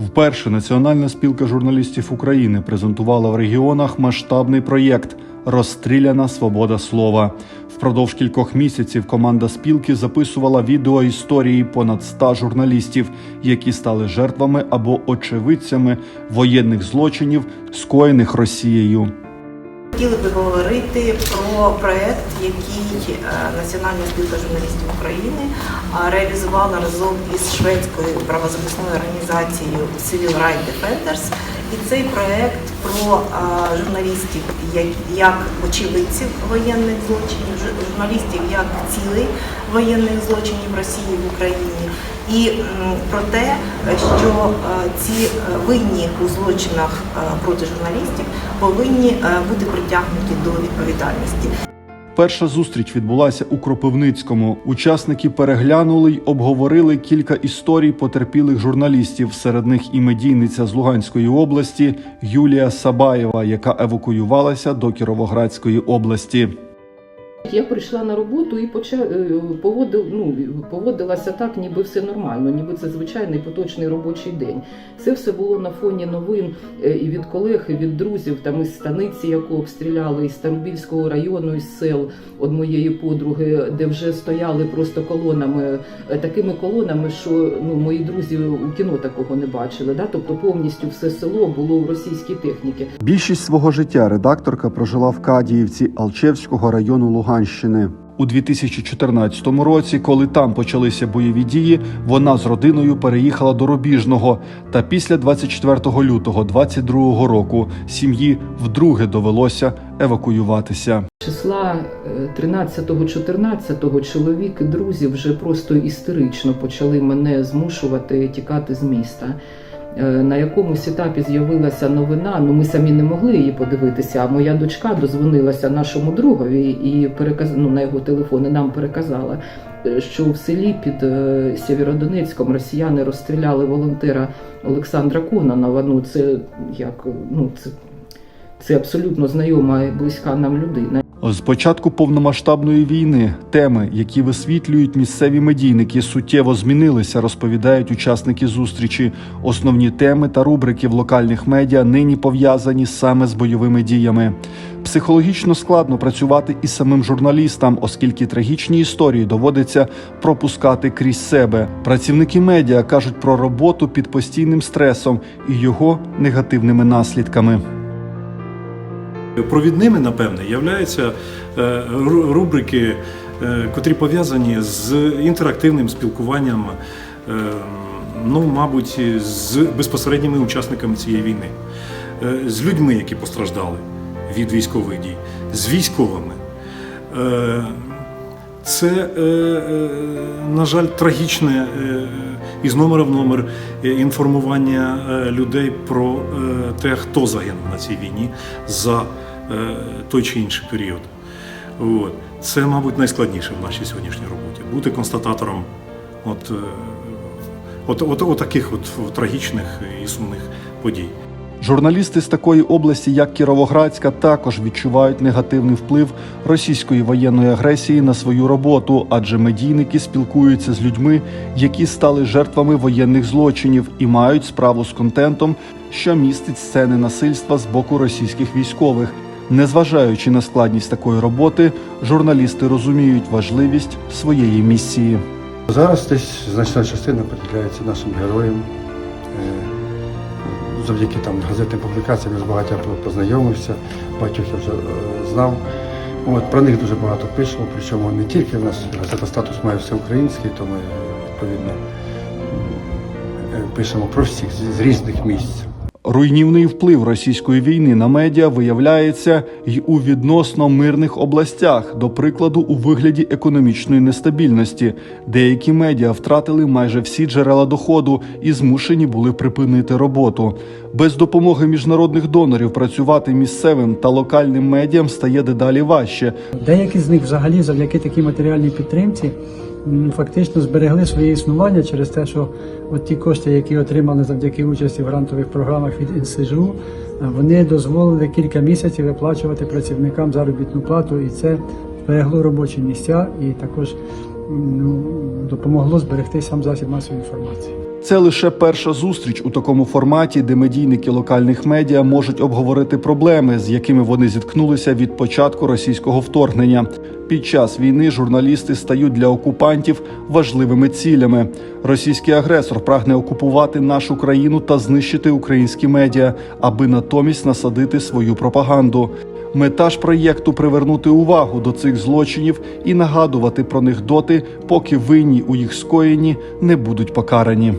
Вперше Національна спілка журналістів України презентувала в регіонах масштабний проєкт Розстріляна свобода слова. Впродовж кількох місяців команда спілки записувала відео історії понад ста журналістів, які стали жертвами або очевидцями воєнних злочинів, скоєних Росією. Хотіли би говорити про проект, який е, Національна спілка журналістів України е, реалізувала разом із шведською правозахисною організацією Civil Rights Defenders. І цей проект про е, журналістів як, очевидців воєнних злочинів, журналістів як цілей воєнних злочинів Росії в Україні, і про те, що е, ці е, винні у злочинах проти журналістів повинні бути притягнуті до відповідальності. Перша зустріч відбулася у Кропивницькому. Учасники переглянули й обговорили кілька історій потерпілих журналістів. Серед них і медійниця з Луганської області Юлія Сабаєва, яка евакуювалася до Кіровоградської області. Я прийшла на роботу і поча... е, ну, поводилася так, ніби все нормально, ніби це звичайний поточний робочий день. Це все було на фоні новин е, і від колег, і від друзів, там із станиці, яку обстріляли, із Старобільського району, із сел от моєї подруги, де вже стояли просто колонами, е, такими колонами, що ну, мої друзі у кіно такого не бачили. Да? Тобто повністю все село було в російській техніці. Більшість свого життя редакторка прожила в Кадіївці Алчевського району Луганщини. У 2014 році, коли там почалися бойові дії, вона з родиною переїхала до Рубіжного. Та після 24 лютого 22 року сім'ї вдруге довелося евакуюватися. Числа е, 13-14 чоловік і друзі вже просто істерично почали мене змушувати тікати з міста. Е, На якомусь етапі з'явилася новина. Ну ми самі не могли її подивитися. А моя дочка дозвонилася нашому другові і переказ... ну, на його телефон і нам переказала, е, що в селі під е, Сєвєродонецьком росіяни розстріляли волонтера Олександра Кононова. Ну це як ну це, це абсолютно знайома і близька нам людина. З початку повномасштабної війни теми, які висвітлюють місцеві медійники, суттєво змінилися, розповідають учасники зустрічі. Основні теми та рубрики в локальних медіа нині пов'язані саме з бойовими діями. Психологічно складно працювати і самим журналістам, оскільки трагічні історії доводиться пропускати крізь себе. Працівники медіа кажуть про роботу під постійним стресом і його негативними наслідками. Провідними, напевне, являються е, рубрики, е, котрі пов'язані з інтерактивним спілкуванням, е, ну, мабуть, з безпосередніми учасниками цієї війни, з людьми, які постраждали від військових дій, з військовими. Це, е, е, на жаль, трагічне е, із номера в номер інформування людей про те, хто загинув на цій війні за той чи інший період. От. Це, мабуть, найскладніше в нашій сьогоднішній роботі бути констататором от, от, от, от таких от трагічних і сумних подій. Журналісти з такої області, як Кіровоградська, також відчувають негативний вплив російської воєнної агресії на свою роботу, адже медійники спілкуються з людьми, які стали жертвами воєнних злочинів і мають справу з контентом, що містить сцени насильства з боку російських військових. Незважаючи на складність такої роботи, журналісти розуміють важливість своєї місії. Зараз десь значна частина приділяється нашим героям. Завдяки там газетним публікаціям я з багатьма познайомився, багатьох я вже е, знав. От, про них дуже багато пишемо, причому не тільки в нас газета статус має всеукраїнський, то ми відповідно е, пишемо про всіх з різних місць. Руйнівний вплив російської війни на медіа виявляється й у відносно мирних областях, до прикладу, у вигляді економічної нестабільності. Деякі медіа втратили майже всі джерела доходу і змушені були припинити роботу. Без допомоги міжнародних донорів працювати місцевим та локальним медіям стає дедалі важче. Деякі з них взагалі завдяки такій матеріальній підтримці фактично зберегли своє існування через те, що от ті кошти, які отримали завдяки участі в грантових програмах від НСЖУ, е, вони дозволили кілька місяців виплачувати працівникам заробітну плату, і це зберегло робочі місця і також ну, допомогло зберегти сам засіб масової інформації. Це лише перша зустріч у такому форматі, де медійники локальних медіа можуть обговорити проблеми, з якими вони зіткнулися від початку російського вторгнення. Під час війни журналісти стають для окупантів важливими цілями. Російський агресор прагне окупувати нашу країну та знищити українські медіа, аби натомість насадити свою пропаганду. Мета ж проєкту привернути увагу до цих злочинів і нагадувати про них доти, поки винні у їх скоєнні не будуть покарані.